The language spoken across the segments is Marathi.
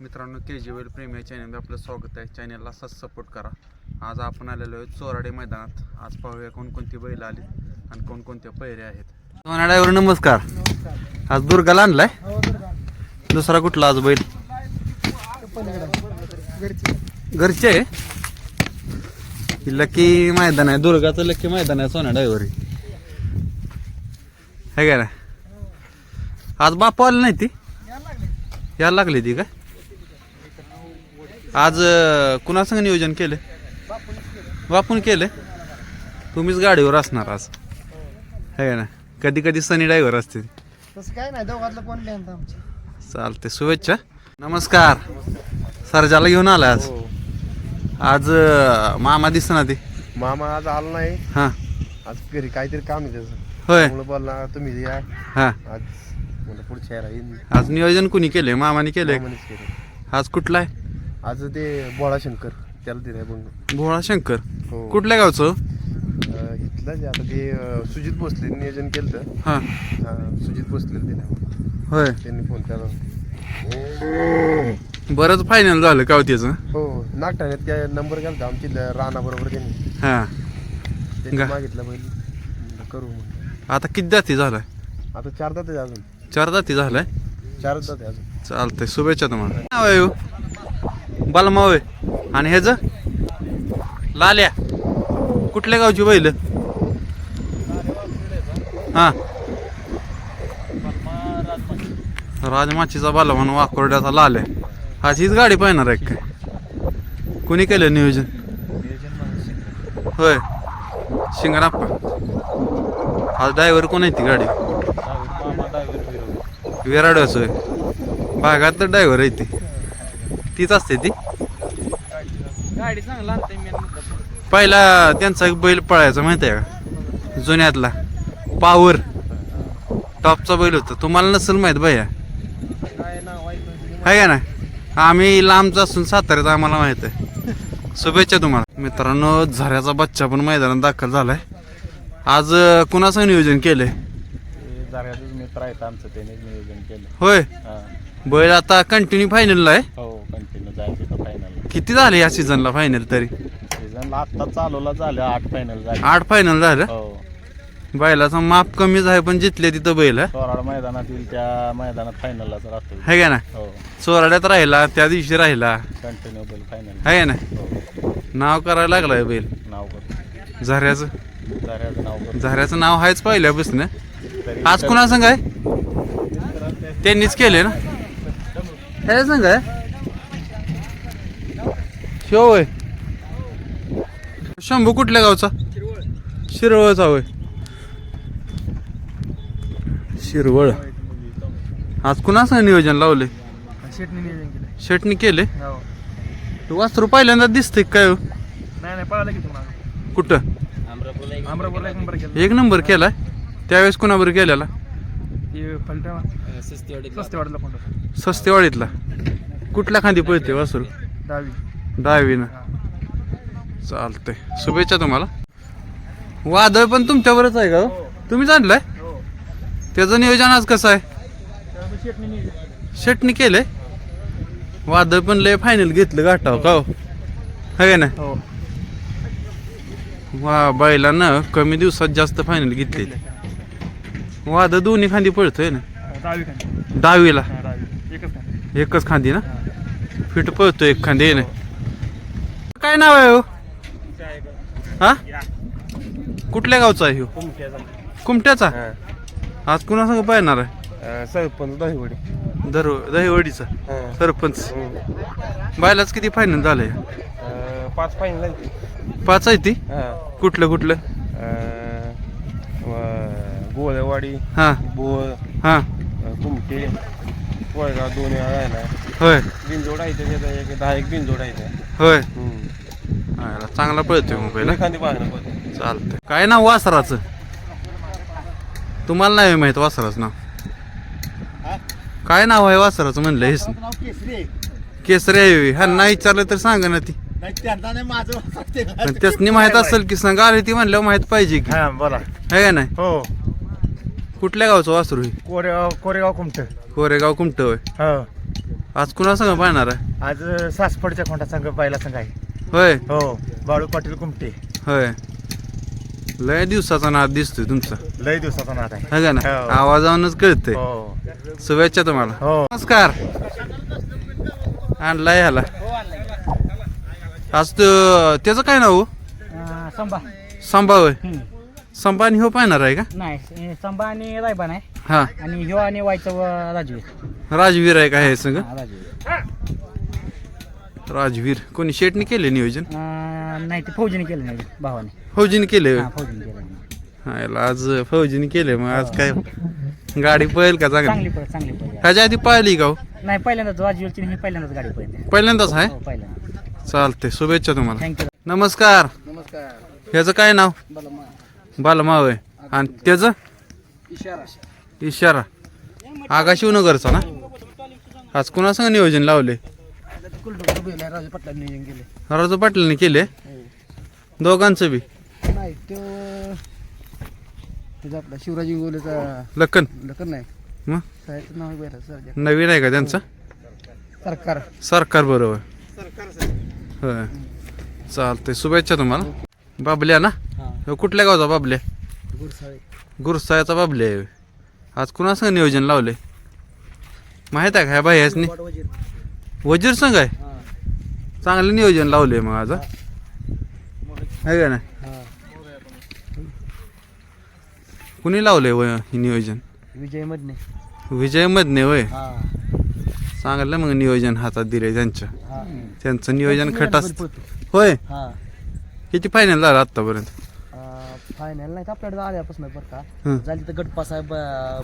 मित्रांनो के जी वेल प्रेमी चॅनलमध्ये आपलं स्वागत आहे. चॅनलला सस सपोर्ट करा. आज आपण आलेलो आहे चोराडे मैदानात. आज पाहूया कोणकोणती बैल आली आणि कोणकोणते पैरे आहेत. सोना ड्रायव्हर नमस्कार. आज दुर्गाला आणलाय. दुसरा कुठला आज बैल? घरचे आहे. ही लकी मैदान आहे. दुर्गाचं लकी मैदान आहे सोना ड्रायव्हर. हे काय ना आज बापू आली नाही ती? यायला लागली ती काय आज कुणासंग नियोजन केले? बापून केले. तुम्हीच गाडीवर असणार आज. है ना कधी कधी सनी ड्रायव्हर असते. तसं काय नाही दोघातलं कोण बँड आमची. चालते शुभेच्छा. नमस्कार. सरजाला घेऊन आला आज. आज अं, मामा दिसना ते. मामा आज आला नाही. हां. आज घरी काहीतरी काम आहे त्याचं. होय. बोलला तुम्ही या. हां. आज पुढच्या यायला येईन आज नियोजन कुणी केले मामाने केले मामानेच केलं. आज कुठला आहे? आज ते बोळा शंकर त्याला दिलाय बघ भोळा शंकर हो. कुठल्या गावचं? अं, इथलं जे आता ते अं, सुजित भोसले नियोजन केलं तर हां सुजित भोसले दिलाय होय. त्यांनी फोन केला. बरंच फायनल झालं का हो त्याचं? हो नागठाण्यात काय नंबर गेला आमची राणा बरोबर त्यांनी. हां. त्यांनी गा- मागितलं म्हणलं करू म्हणलं. आता किती जाती झालाय? आता चार दात आहे अजून. चार जाती झालाय? चारच दात आहे अजून. चालतंय शुभेच्छा तुम्हाला. नाव आहे हो? बलमावे आणि ह्याच लाल्या. कुठल्या गावची बैल? हा. राजमाचीचा बालवान वाकोरड्याचा लाल्या आज हीच गाडी पाहणार आहे काय कुणी केलं नियोजन? होय. शिंगणाप्पा. आज ड्रायव्हर कोण आहे ती गाडी? विराडच होय. भागात तर ड्रायव्हर आहे ती. तीच असते ती. गाडी चांगला आणते मी पहिला त्यांचा एक बैल पळायचा माहिती आहे का? जुन्यातला. पावर. टॉपचा बैल होता. तुम्हाला नसेल माहीत भैया. आहे? का ना आम्ही लांबचा असून साताऱ्यात आम्हाला माहीत आहे. शुभेच्छा तुम्हाला. मित्रांनो झऱ्याचा बच्चा पण मैदानात दाखल झालाय. आज कुणाचं नियोजन केलंय? जागातच मित्र आहेत आमचं त्याने नियोजन केलं होय. हा. बैल आता कंटिन्यू फायनलला आहे. हो. जायचं फायनल किती झाले या सीझनला फायनल तरी? सीझन आत्ता चालवला झालं आठ फायनल झाले. आठ फायनल झालं? हो. बैलाचा माप कमीच आहे पण जितले तिथं बैल आहे. चोराड मैदानात येईल त्या मैदानात फायनललाच राहतो है का ना? हो. चोराड्यात राहिला त्या दिवशी राहिला. कंटिन्यू बैल फायनल है का ना? हो. नाव करायला लागलाय बैल. नाव करतो. झऱ्याचं. जाऱ्याचं नाव करतो. झऱ्याचं नाव आहेच पहिल्यापासून. तरी आज कुणा संग आहे? त्यांनीच केले ना? हे संग आहे? शिव होय. शंभू कुठल्या गावचा? शिरवळचा होय. शिरवळ. आज कुणा संग नियोजन लावले शेटने नियोजन केलं शेटनी केले हो. तू वासरू पहिल्यांदा दिसते काय हो? नाही नाही पळालं की तुम्हाला. कुठं? एक नंबर केला एक नंबर केलाय? त्यावेळेस कुणाबर गेलेला? ते फलटा स्वस्त वाटलं कोणतं सस्तेवाडीतला. कुठल्या खांदी पळते वासरू? दहावी. डावीनं चालतंय. शुभेच्छा तुम्हाला. वादळ पण तुमच्यावरच आहे का हो? तुम्हीच आणलंय? हो त्याचं नियोजन आज कसं आहे? शेटनी केलंय? वादळ पण लय फायनल घेतलं गाठाव का हो? ना हो. वा बैलानं कमी दिवसात जास्त फायनल घेतली वादळ दोन्ही खांदी पळतोय ना? दहावी खाली डावीला. हा दहावी एकच खांदी. ना? फिट पळतो एक खांदी ना? नाव आहे हो? हा? कुठल्या गावचा आहे हो. कुमट्याचा आज कुणा संग पाहणार आहे? सरपंच दहीवडी. दर दहीवडीचा? सरपंच. बायलाच किती फायनल झालंय पाच फाईन झाली पाच आहे ती? कुठलं कुठलं? गोळेवाडी हा. बोळ हा. कुमटे कोळगाव दोन वेळा राहिला होय. बिनजोड आहे त्याच्यात एक दहा एक बिनजोड आहे. होय. चांगला पळतोय मोबाईल एखादी पण चालतंय. काय नाव वासराचं? तुम्हाला नाही माहीत वासराचं नाव. काय नाव आहे वासराचं म्हणलं हेच केसरी. आहे हा नाही विचारलं तर सांगा ना ती. पण त्यासनी माहीत असेल की सांगा. आली ती म्हणल्यावर माहीत पाहिजे की. हा बोला. है का नाही? हो. कुठल्या गावचं वासरू आहे कोरेगाव कोरेगाव कुमटे कोरेगाव कुमट होय. हो. आज कुणा संग पाहणार आहे? आज सासपडच्या खोंडा संघ बायला संघ आहे. होय. हो बाळू पाटील कुमटे. होय. लय दिवसाचा नाद दिसतोय तुमचा. लय दिवसाचा नाद आहे. है का ना हो. आवाजावरूनच कळतंय. हो. शुभेच्छा तुम्हाला. हो. नमस्कार. आणलाय ह्याला. आज तो त्याचं काय नाव हो? संभा. संभा होय. संभा आणि हो पाहणार आहे का? नाही संभा आणि रायबान आहे हा. आणि ह्यो आणि वायचं व राजवीर. राजवीर आहे का हे संग राजवीर. राजवीर कोणी शेटने केले नियोजन? अं, नाही ते फौजीने केलं नाही भावाने. फौजीने केले? हा फौजीने केलं नाही. हा याला आज फौजीने केले मग आज काय? गाडी पळेल का चांगली? चांगली ह्याच्या आधी पाहिली का हो? नाही पहिल्यांदाच राजवीरची ही पहिल्यांदाच गाडी पळते. पहिल्यांदाच आहे? हो पहिल्यांदा चालते शुभेच्छा तुम्हाला. थँक्यू नमस्कार. नमस्कार. ह्याचं काय नाव? बालमाव आहे आणि त्याचं? इशारा. आगा शिवनगरचा ना? आज कुणा संग नियोजन लावले राजू पटला नियोजन केले. राजू पाटलांनी केले? दोघांचं बी? नाही तो तुझा आपला शिवराज इंगोलेचा लखन. लखन नाही. मग साहेबचं नाव बेरा सर नवीन आहे का त्यांचं? सरकार. सरकार बरोबर. होय. चालतंय शुभेच्छा तुम्हाला. बाबल्या ना? हां. ह्यो कुठल्या गावचा बाबल्या? गुरसाळे. गुरुसायाचा बाबल्या आहे होय. आज कुणा संग नियोजन लावले माहीत आहे का ह्या बाई वजीर संघ आहे? चांगलं नियोजन लावले मग आज? आहे का ना कुणी लावलंय वय हे नियोजन? विजय मधने विजय मधने वय चांगलं मग नियोजन हातात दिले त्यांच्या त्यांचं नियोजन खटास होय? किती फायनल झालं आतापर्यंत? फायनल नाही आपल्याकडे आल्यापासून बरं का. हं. झाली तर गटपा साहेब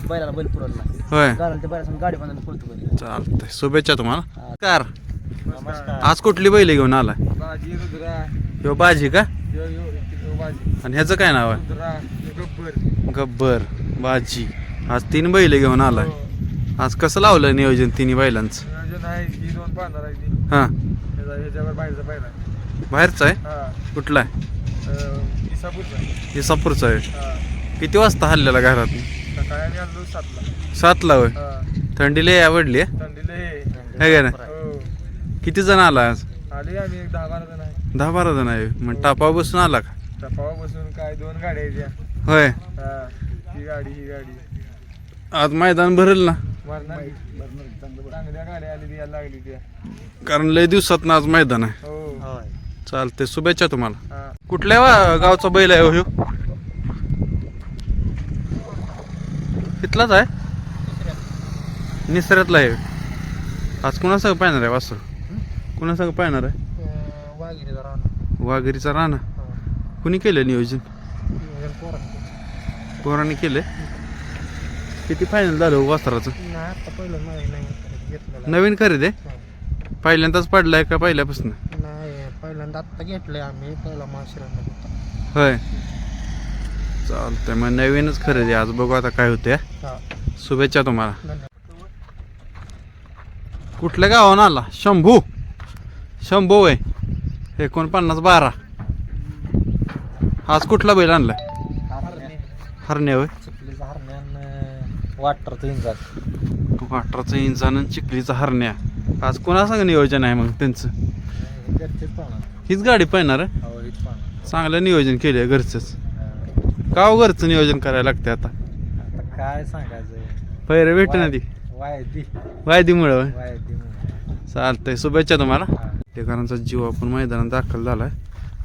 बैलाला बैल पुरवला होय. गाडीला गाडी बांधायला पळतो बैल. चालतंय. शुभेच्छा तुम्हाला. हा. कार. नमस्कार. आज कुठली बैल घेऊन आला? बाजी रुद्रा. ह्यो बाजी का? यो यो बाजी. आणि ह्याचं काय नाव आहे? रुद्रा गब्बर. गब्बर बाजी. आज तीन बैल घेऊन आलाय नियोजन आज कसं लावलं नियोजन तिन्ही बैलांचं? आहे ही दोन पाहणार आहे ती. हा. ह्याचा ह्याच्यावर बाहेरचा पाहिला. बाहेरचा आहे? हा. कुठला आहे? अं, इसापूरचा इसापूरचा आहे. हा. किती वाजता हल्ल्याला घरात? सकाळी आम्ही आलो सातला. सातला होय? हा. थंडी लय आवडली आहे? थंडीला हे. है का हो. किती जण आला आज? आले आम्ही एक दहा बारा जण आहे. दहा बारा जण आहे. मग टापावर बसून आला का? टपावा बसून काय दोन गाड्या आहेत या. होय. हा. ही गाडी ही गाडी. आज मैदान भरेल ना? मरणार? चांगल्या गाड्या आली लागली त्या कारण लय दिवसात आज मैदान आहे. हो. चालते शुभेच्छा तुम्हाला. हा कुठल्या वा- गावचा बैल आहे हो ह्यो? इथलाच आहे? निसऱ्यातला आहे. आज कुणासंग पाहणार आहे वासर कुणासंग पाहणार आहे? वाघिरी जरा वाघेरीचा राणा. कुणी केलं नियोजन? पोराने केले किती फायनल झालं हो वासराचं? आता पहिलं नाही नवीन खरेदी आहे? पहिल्यांदाच पडलाय का पहिल्यापासून? पहिल्यांदा आत्ता घेतलंय आम्ही पहिला होय. चालतंय मग नवीनच खरेदी. आज बघू आता काय होते हा. शुभेच्छा तुम्हाला. धन्यवाद. कुठल्या गावानं आला? शंभू. शंभू आहे एकोणपन्नास बारा. आज कुठला बैल आणलाय? हरण्या होय. चिखलीचा हरण्यान वाटरचं इंजात वाटराचं इंचान आणि चिखलीचा हरण्या. आज कोणासंग नियोजन आहे मग त्यांचं? घरचेच पाहणार. हीच गाडी पाहणार आहे? हो हीच पाहणार. चांगलं नियोजन केलंय घरचंच. का हो घरचं नियोजन करायला लागते आता? आता काय सांगायचं? पैरे ना ती. वायदी. वायदीमुळं होय. वायदी चालतंय शुभेच्छा तुम्हाला. टेकारांचा जीव आपण मैदानात दाखल झालाय.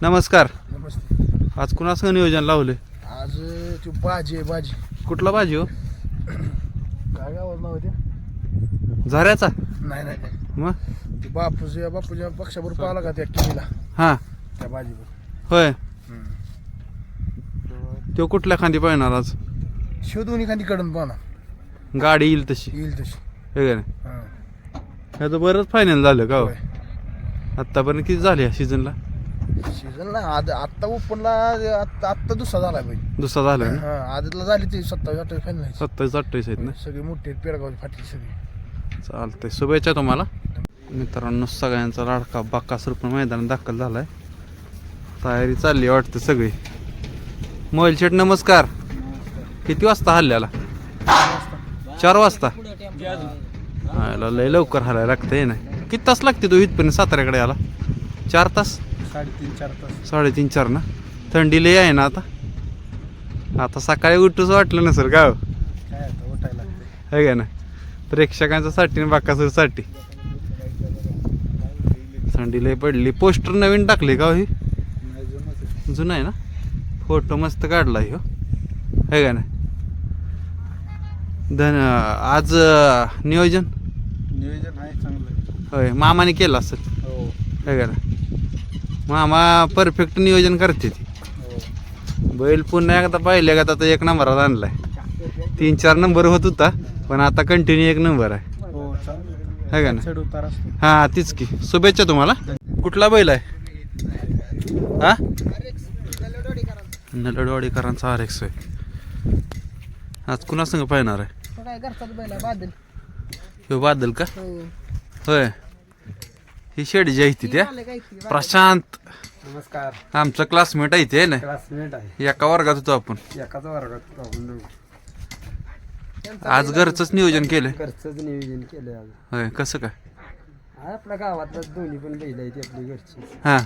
नमस्कार. नमस्ते. आज कुणासंग नियोजन लावले आज तू बाजी आहे बाजी. कुठला भाजी हो? काय गावात नाव ते? झऱ्याचा? नाही नाही. मग? ते बापूच्या बापूच्या पक्षाबरोबर पाहिला का त्या किमीला हा. त्या बाजीवर. होय. तो कुठल्या खांदी पाहणार आज? शोधून एखादी कडून पाहणार. गाडी येईल तशी. येईल तशी. हे का नाही? हा. ह्याचं बरंच फायनल झालं का हो? होय. आत्तापर्यंत किती झाले या सीझनला सीझनला आद आत्ता ओपनला आत्ता आत्ता दुसरा झाला भाई. दुसरा झाला ना? हा आदतला झाली ती सत्तावीस अठ्ठावीस फायनल सत्तावीस अठ्ठावीस आहेत ना? सगळी मोठी पेडगावची फाटली सगळी. चालतंय. शुभेच्छा तुम्हाला. मित्रांनो सगळ्यांचा लाडका बाकासूर पण मैदानात दाखल झालाय. तयारी चालली वाटतं सगळी. मोबाईल शेट नमस्कार. किती वाजता हल्ल्याला? चार वाजता. आयला लय लवकर हलायला लागतंय ना किती तास लागते तो इथपर्यंत साताऱ्याकडे याला चार तास? साडेतीन चार तास. साडेतीन चार ना? थंडी लय आहे ना आता? आता सकाळी उठूच वाटलं नसेल का हो? काय उठायला है का ना प्रेक्षकांच्या साठी बाकासूरसाठी. थंडी लय पडली. पोस्टर नवीन टाकले का हो ही? नाही. जुनं आहे ना? फोटो मस्त काढला हो. है का ना धन आज नियोजन? नियोजन आहे चांगलं होय मामाने केलं असेल. हो. है का ना मामा परफेक्ट नियोजन करते ती. हो बैल पुन्हा एकदा पाहिले का आता एक नंबरात आणलाय. तीन चार नंबर होत होता पण आता कंटिन्यू एक नंबर आहे. हो है का ना? चढ उतार असतो. हा तीच की. शुभेच्छा तुम्हाला. कुठला बैल आहे? हा? नलडवाडीकरांचा आर एक्स आहे. आज कुणा संग पाहणार आहे? काय घरचाच बैल आहे बादल. ह्यो बादल का? होय. ही शेडी जी आहे ती त्या. प्रशांत. नमस्कार. आमचं क्लासमेट आहे ते ना? क्लासमेट आहे. एका वर्गात होतो आपण. एकाच वर्गात आपण दोघं. आज घरचंच नियोजन केलंय. घरचंच नियोजन केलंय आज. होय कसं काय? आपल्या गावातलं दोन्ही पण बैल आहेत आपली घरची. हा.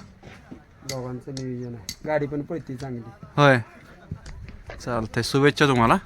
दोघांचं नियोजन आहे. गाडी पण पळते चांगली. होय. चालतंय. शुभेच्छा तुम्हाला.